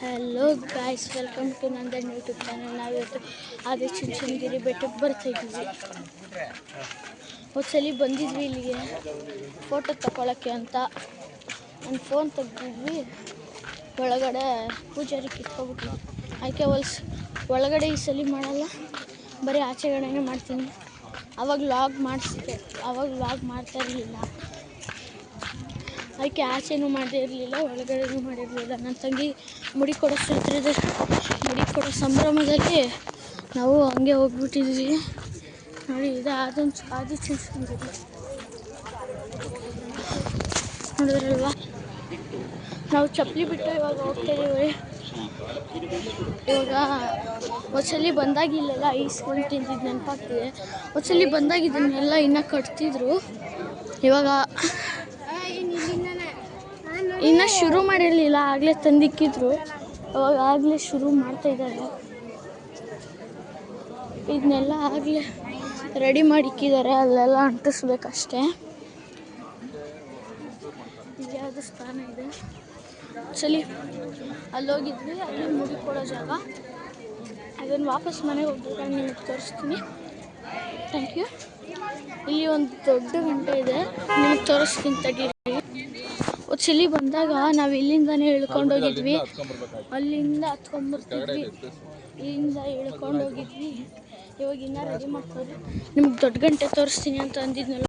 Hello guys welcome to Nandan YouTube channel ನಾವಿವತ್ತು ಆದಿ ಚುಂಚನಗಿರಿ ಬೆಟ್ಟಕ್ಕೆ ಬರ್ತಾ ಇದ್ದೀವಿ ಒಂದ್ಸಲಿ ಬಂದಿದ್ವಿ ಇಲ್ಲಿಗೆ. ಫೋಟೋ ತಗೊಳಕ್ಕೆ ಅಂತ. ನನ್ನ ಫೋನ್ ತೆಗ್ದಿದ್ವಿ. ಒಳಗಡೆ ಪೂಜಾರಿ ಕಿತ್ಕೊಬಿಟ್ರು. ಅದಕ್ಕೆ ಹೊಲ್ಸ್ ಒಳಗಡೆ ಈ ಸಲ ಮಾಡಲ್ಲ. ಬರೀ ಆಚೆಗಡೆನೇ ಮಾಡ್ತೀನಿ. ಅವಾಗ ಲಾಗ್ ಮಾಡಿಸಿದೆ ಅವಾಗ ಲಾಗ್ ಮಾಡ್ತಾ ಇರಲಿಲ್ಲ. ಅದಕ್ಕೆ ಆಚೆನೂ ಮಾಡಿರಲಿಲ್ಲ, ಒಳಗಡೆನೂ ಮಾಡಿರಲಿಲ್ಲ. ನನ್ನ ತಂಗಿ ಮುಡಿ ಕೊಡೋ ಸೂತ್ರದ ಮುಡಿ ಕೊಡೋ ಸಂಭ್ರಮದಲ್ಲಿ ನಾವು ಹಂಗೆ ಹೋಗ್ಬಿಟ್ಟಿದ್ವಿ. ನೋಡಿ ಇದು ಅದೊಂದು ಅದು ಚುಂಚನಗಿರಿ ನೋಡಿದ್ರಲ್ವಾ? ನಾವು ಚಪ್ಪಲಿ ಬಿಟ್ಟು ಇವಾಗ ಹೋಗ್ತಾಯಿದ್ದೀವಿ ಇವಾಗ ಒಂದ್ಸಲಿ ಬಂದಾಗ ಇಲ್ಲೆಲ್ಲ ಐಸ್ಕೊಂಡು ತಿಂದಿದ್ದು ನೆನಪಾಗ್ತಿದೆ. ಒಂದ್ಸಲಿ ಬಂದಾಗ ಇನ್ನೂ ಕಟ್ತಿದ್ರು. ಇವಾಗ ಇನ್ನು ಶುರು ಮಾಡಿರಲಿಲ್ಲ, ಆಗಲೇ ತಂದಿಕ್ಕಿದ್ರು. ಅವಾಗ ಆಗಲೇ ಶುರು ಮಾಡ್ತಾ ಇದ್ದಾರೆ. ಇದನ್ನೆಲ್ಲ ಆಗಲೇ ರೆಡಿ ಮಾಡಿ ಇಕ್ಕಿದ್ದಾರೆ, ಅಲ್ಲೆಲ್ಲ ಅಂಟಿಸ್ಬೇಕಷ್ಟೇ. ಯಾವುದು ಸ್ಥಾನ ಇದೆ. ಚಲಿ ಅಲ್ಲಿ ಹೋಗಿದ್ವಿ ಅಲ್ಲಿ ಮುಗಿಕೊಳ್ಳೋ ಜಾಗ. ಅದನ್ನು ವಾಪಸ್ ಮನೆಗೆ ಹೋಗ್ಬೇಕಾದ್ರೆ ನಿಮಗೆ ತೋರಿಸ್ತೀನಿ. ಥ್ಯಾಂಕ್ ಯು ಇಲ್ಲಿ ಒಂದು ದೊಡ್ಡ ಗಂಟೆ ಇದೆ. ನಿಮಗೆ ತೋರಿಸ್ತೀನಿ ತಡೀರಿ ಸಲಿ ಬಂದಾಗ ನಾವು ಇಲ್ಲಿಂದಾನೆ ಇಳ್ಕೊಂಡು ಹೋಗಿದ್ವಿ. ಅಲ್ಲಿಂದ ಹತ್ಕೊಂಡ್ಬರ್ತಿದ್ವಿ. ಇಲ್ಲಿಂದ ಇಳ್ಕೊಂಡು ಹೋಗಿದ್ವಿ. ಇವಾಗ ಇನ್ನ ರೆಡಿ ಮಾಡ್ತಾರೆ ನಿಮ್ಗೆ ದೊಡ್ಡ ಗಂಟೆ ತೋರಿಸ್ತೀನಿ ಅಂತ ಅಂದಿದ್ನಲ್ಲ.